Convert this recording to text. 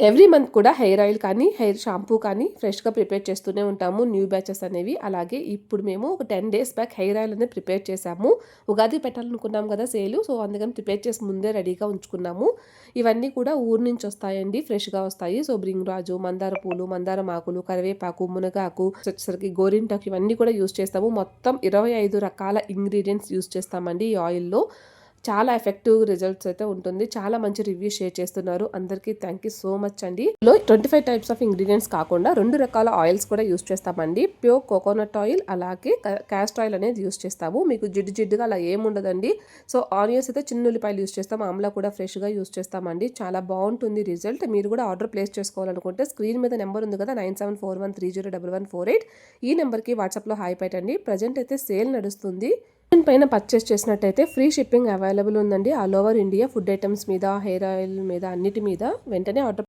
Every month కూడా hair oil కానీ hair shampoo కానీ ఫ్రెష్గా ప్రిపేర్ చేస్తూనే ఉంటాము. న్యూ బ్యాచెస్ అనేవి. అలాగే ఇప్పుడు మేము ఒక ten days back hair oil అనేది ప్రిపేర్ చేసాము ఉగాది పెట్టాలనుకున్నాం కదా సేలు. సో అందుకని ప్రిపేర్ చేసి ముందే రెడీగా ఉంచుకున్నాము. ఇవన్నీ కూడా ఊరు నుంచి వస్తాయండి. ఫ్రెష్గా వస్తాయి. సో బ్రింగ్రాజు మందార పూలు మందారం ఆకులు కరివేపాకు మునగాకు వచ్చేసరికి గోరింటాకు ఇవన్నీ కూడా యూస్ చేస్తాము. మొత్తం ఇరవై ఐదు రకాల ఇంగ్రీడియంట్స్ యూస్ చేస్తామండి ఈ ఆయిల్లో. చాలా ఎఫెక్టివ్ రిజల్ట్స్ అయితే ఉంటుంది. చాలా మంచి రివ్యూ షేర్ చేస్తున్నారు. అందరికీ థ్యాంక్ యూ సో మచ్ అండి. లో twenty five types of ingredients కాకుండా రెండు రకాల ఆయిల్స్ కూడా యూస్ చేస్తామండి. ప్యూర్ కోకోనట్ ఆయిల్ అలాగే క్యాస్ట్ ఆయిల్ అనేది యూస్ చేస్తాము. మీకు జిడ్డు జిడ్డుగా అలా ఏముండదండి సో ఆనియన్స్ అయితే చిన్న ఉల్లిపాయలు యూస్ చేస్తాం. ఆమ్లా కూడా ఫ్రెష్గా యూస్ చేస్తామండి. చాలా బాగుంటుంది రిజల్ట్ మీరు కూడా ఆర్డర్ ప్లేస్ చేసుకోవాలనుకుంటే స్క్రీన్ మీద నెంబర్ ఉంది కదా nine seven four one three zero double one four eight ఈ నెంబర్కి వాట్సాప్లో హాయ్ పెట్టండి ప్రజెంట్ అయితే సేల్ నడుస్తుంది. పైన పర్చేస్ చేసినట్టయితే ఫ్రీ షిప్పింగ్ అవైలబుల్ ఉందండి. All over India food items మీద హెయిర్ ఆయిల్ మీద అన్నిటి మీద వెంటనే ఆర్డర్